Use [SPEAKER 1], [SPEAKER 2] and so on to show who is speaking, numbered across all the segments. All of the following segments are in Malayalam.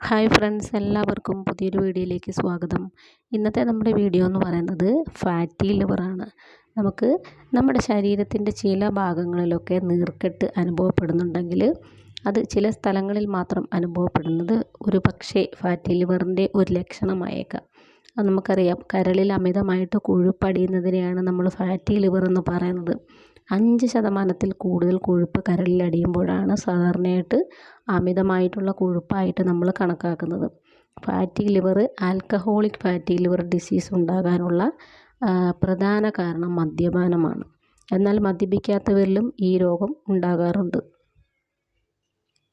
[SPEAKER 1] ഹായ് ഫ്രണ്ട്സ് എല്ലാവർക്കും പുതിയൊരു വീഡിയോയിലേക്ക് സ്വാഗതം. ഇന്നത്തെ നമ്മുടെ വീഡിയോ എന്ന് പറയുന്നത് ഫാറ്റി ലിവറാണ് നമുക്ക് നമ്മുടെ ശരീരത്തിന്റെ ചില ഭാഗങ്ങളിലൊക്കെ നീർക്കെട്ട് അനുഭവപ്പെടുന്നുണ്ടെങ്കിൽ അത് ചില സ്ഥലങ്ങളിൽ മാത്രം അനുഭവപ്പെടുന്നത് ഒരു പക്ഷേ ഫാറ്റി ലിവറിന്റെ ഒരു ലക്ഷണമായേക്കാം. അത് നമുക്കറിയാം. കരളിൽ അമിതമായിട്ട് കൊഴുപ്പടിയുന്നതിനെയാണ് നമ്മൾ ഫാറ്റി ലിവർ എന്ന് പറയുന്നത്. അഞ്ച് ശതമാനത്തിൽ കൂടുതൽ കൊഴുപ്പ് കരളിൽ അടിയുമ്പോഴാണ് സാധാരണയായിട്ട് അമിതമായിട്ടുള്ള കൊഴുപ്പായിട്ട് നമ്മൾ കണക്കാക്കുന്നത്. Fatty liver alcoholic fatty liver disease ഉണ്ടാകാനുള്ള പ്രധാന കാരണം മദ്യപാനമാണ്. എന്നാൽ മദ്യപിക്കാത്തവരിലും ഈ രോഗം ഉണ്ടാകാറുണ്ട്.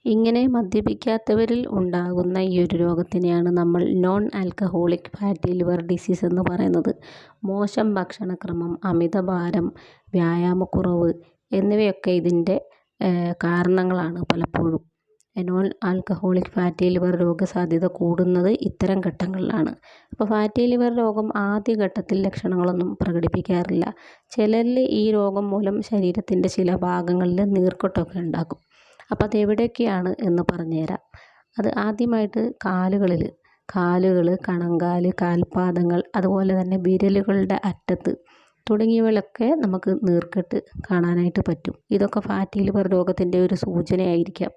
[SPEAKER 1] ഇങ്ങനെ മദ്യപിക്കാത്തവരിൽ ഉണ്ടാകുന്ന ഈ ഒരു രോഗത്തിനെയാണ് നമ്മൾ non alcoholic fatty liver disease എന്ന് പറയുന്നത്. മോശം ഭക്ഷണക്രമം അമിതഭാരം വ്യായാമക്കുറവ് എന്നിവയൊക്കെ ഇതിന്റെ കാരണങ്ങളാണ് പലപ്പോഴും. നോൺ ആൽക്കഹോളിക് ഫാറ്റി ലിവർ രോഗസാധ്യത കൂടുന്നത് ഇത്തരം ഘട്ടങ്ങളിലാണ്. അപ്പോൾ ഫാറ്റി ലിവർ രോഗം ആദ്യ ഘട്ടത്തിൽ ലക്ഷണങ്ങളൊന്നും പ്രകടിപ്പിക്കാറില്ല. ചിലരിൽ ഈ രോഗം മൂലം ശരീരത്തിന്റെ ചില ഭാഗങ്ങളിൽ നീർക്കെട്ടൊക്കെ ഉണ്ടാക്കും അപ്പോൾ അതെവിടെയൊക്കെയാണ് എന്ന് പറഞ്ഞുതരാം. അത് ആദ്യമായിട്ട് കാലുകളിൽ കാലുകൾ കണങ്കാൽ കാൽപാദങ്ങൾ അതുപോലെ തന്നെ വിരലുകളുടെ അറ്റത്ത് തുടങ്ങിയവയിലൊക്കെ നമുക്ക് നീർക്കെട്ട് കാണാനായിട്ട് പറ്റും. ഇതൊക്കെ ഫാറ്റി ലിവർ രോഗത്തിന്റെ ഒരു സൂചനയായിരിക്കാം.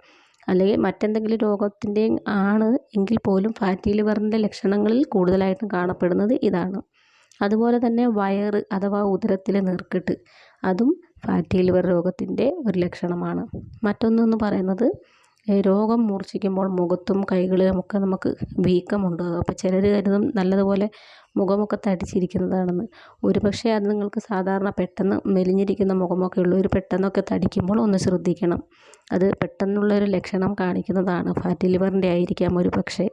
[SPEAKER 1] അല്ലെങ്കിൽ മറ്റെന്തെങ്കിലും രോഗത്തിന്റെ ആണ് എങ്കിൽ പോലും ഫാറ്റി ലിവറിന്റെ ലക്ഷണങ്ങളിൽ കൂടുതലായിട്ടും കാണപ്പെടുന്നത് ഇതാണ്. അതുപോലെ തന്നെ വയറ് അഥവാ ഉദരത്തിലെ നീർക്കെട്ട് അതും ഫാറ്റി ലിവർ രോഗത്തിന്റെ ഒരു ലക്ഷണമാണ്. മറ്റൊന്നെന്ന് പറയുന്നത് രോഗം മൂർച്ഛിക്കുമ്പോൾ മുഖത്തും കൈകളിലുമൊക്കെ നമുക്ക് വീക്കമുണ്ട്. അപ്പോൾ ചിലർ കരുതും നല്ലതുപോലെ മുഖമൊക്കെ തടിച്ചിരിക്കുന്നതാണെന്ന്. ഒരു പക്ഷേ അത് നിങ്ങൾക്ക് സാധാരണ പെട്ടെന്ന് മെലിഞ്ഞിരിക്കുന്ന മുഖമൊക്കെ ഉള്ളൂ. ഒരു പെട്ടെന്നൊക്കെ തടിക്കുമ്പോൾ ഒന്ന് ശ്രദ്ധിക്കണം. അത് പെട്ടെന്നുള്ളൊരു ലക്ഷണം കാണിക്കുന്നതാണ്. ഫാറ്റി ലിവറിന്റെ ആയിരിക്കാം ഒരു പക്ഷേ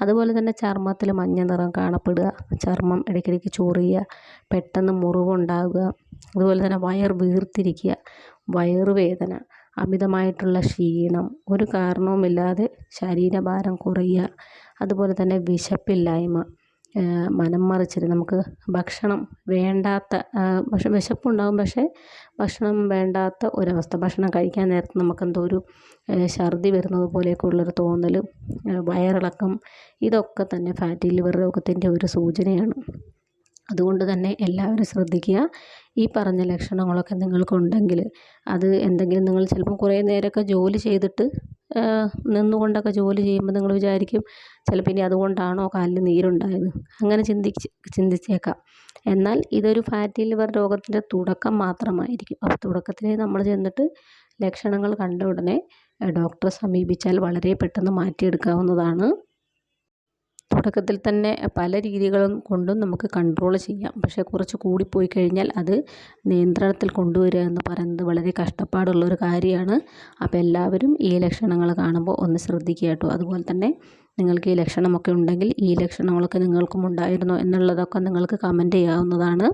[SPEAKER 1] അതുപോലെ തന്നെ ചർമ്മത്തിൽ മഞ്ഞ നിറം കാണപ്പെടുക ചർമ്മം ഇടയ്ക്കിടയ്ക്ക് ചൊറിയുക പെട്ടെന്ന് മുറിവുണ്ടാകുക അതുപോലെ തന്നെ വയർ വീർത്തിരിക്കുക വയറുവേദന അമിതമായിട്ടുള്ള ക്ഷീണം ഒരു കാരണവുമില്ലാതെ ശരീരഭാരം കുറയുക അതുപോലെ തന്നെ വിശപ്പില്ലായ്മ മനം മറിച്ചിട്ട് നമുക്ക് ഭക്ഷണം വേണ്ടാത്ത പക്ഷെ വിശപ്പുണ്ടാകും പക്ഷേ ഭക്ഷണം വേണ്ടാത്ത ഒരവസ്ഥ ഭക്ഷണം കഴിക്കാൻ നേരത്ത് നമുക്കെന്തോ ഒരു ഛർദി വരുന്നത് പോലെയൊക്കെ ഉള്ളൊരു തോന്നൽ വയറിളക്കം ഇതൊക്കെ തന്നെ ഫാറ്റി ലിവർ രോഗത്തിന്റെ ഒരു സൂചനയാണ്. അതുകൊണ്ട് തന്നെ എല്ലാവരും ശ്രദ്ധിക്കുക. ഈ പറഞ്ഞ ലക്ഷണങ്ങളൊക്കെ നിങ്ങൾക്കുണ്ടെങ്കിൽ അത് എന്തെങ്കിലും നിങ്ങൾ ചിലപ്പം കുറേ നേരമൊക്കെ ജോലി ചെയ്തിട്ട് നിന്നുകൊണ്ടൊക്കെ ജോലി ചെയ്യുമ്പോൾ നിങ്ങൾ വിചാരിക്കും ചിലപ്പോൾ ഇനി അതുകൊണ്ടാണോ കാലിൽ നീരുണ്ടായത്. അങ്ങനെ ചിന്തിച്ച് ചിന്തിച്ചേക്കാം. എന്നാൽ ഇതൊരു ഫാറ്റി ലിവർ രോഗത്തിന്റെ തുടക്കം മാത്രമായിരിക്കും. അപ്പോൾ തുടക്കത്തിൽ നമ്മൾ ചെന്നിട്ട് ലക്ഷണങ്ങൾ കണ്ട ഉടനെ ഡോക്ടറെ സമീപിച്ചാൽ വളരെ പെട്ടെന്ന് മാറ്റിയെടുക്കാവുന്നതാണ്. തുടക്കത്തിൽ തന്നെ പല രീതികളും കൊണ്ടും നമുക്ക് കൺട്രോൾ ചെയ്യാം. പക്ഷേ കുറച്ച് കൂടിപ്പോയി കഴിഞ്ഞാൽ അത് നിയന്ത്രണത്തിൽ കൊണ്ടുവരിക എന്ന് പറയുന്നത് വളരെ കഷ്ടപ്പാടുള്ള ഒരു കാര്യമാണ്. അപ്പോൾ എല്ലാവരും ഈ ലക്ഷണങ്ങൾ കാണുമ്പോൾ ഒന്ന് ശ്രദ്ധിക്കുക കേട്ടോ. അതുപോലെ തന്നെ നിങ്ങൾക്ക് ഈ ലക്ഷണമൊക്കെ ഉണ്ടെങ്കിൽ ഈ ലക്ഷണങ്ങളൊക്കെ നിങ്ങൾക്കും ഉണ്ടായിരുന്നോ എന്നുള്ളതൊക്കെ നിങ്ങൾക്ക് കമന്റ് ചെയ്യാവുന്നതാണ്.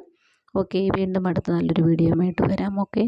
[SPEAKER 1] ഓക്കെ വീണ്ടും അടുത്ത നല്ലൊരു വീഡിയോയുമായിട്ട് വരാം. ഓക്കെ